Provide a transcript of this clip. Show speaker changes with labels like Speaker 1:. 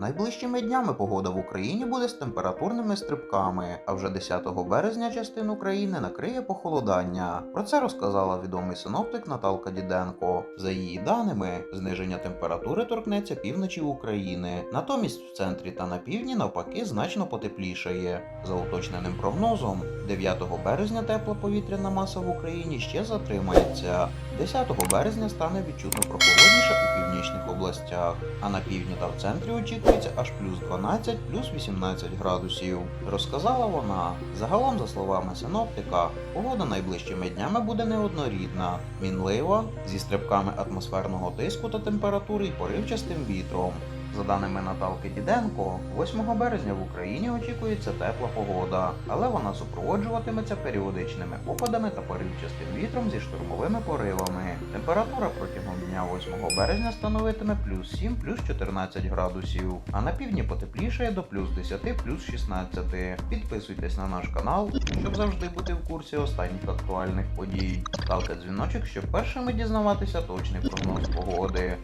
Speaker 1: Найближчими днями погода в Україні буде з температурними стрибками, а вже 10 березня частину країни накриє похолодання. Про це розказала відомий синоптик Наталка Діденко. За її даними, зниження температури торкнеться півночі України. Натомість в центрі та на півдні навпаки значно потеплішає. За уточненим прогнозом, 9 березня тепла повітряна маса в Україні ще затримається. 10 березня стане відчутно прохолодніше у північних областях, а на півдні та в центрі очікується аж плюс 12, плюс 18 градусів. Розказала вона. Загалом, за словами синоптика, погода найближчими днями буде неоднорідна, мінлива, зі стрибками атмосферного тиску та температури і поривчастим вітром. За даними Наталки Діденко, 8 березня в Україні очікується тепла погода, але вона супроводжуватиметься періодичними опадами та поривчастим вітром зі штурмовими поривами. Температура протягом дня 8 березня становитиме плюс 7, плюс 14 градусів, а на півдні потеплішає до плюс 10, плюс 16. Підписуйтесь на наш канал, щоб завжди бути в курсі останніх актуальних подій. Ставте дзвіночок, щоб першими дізнаватися точний прогноз погоди.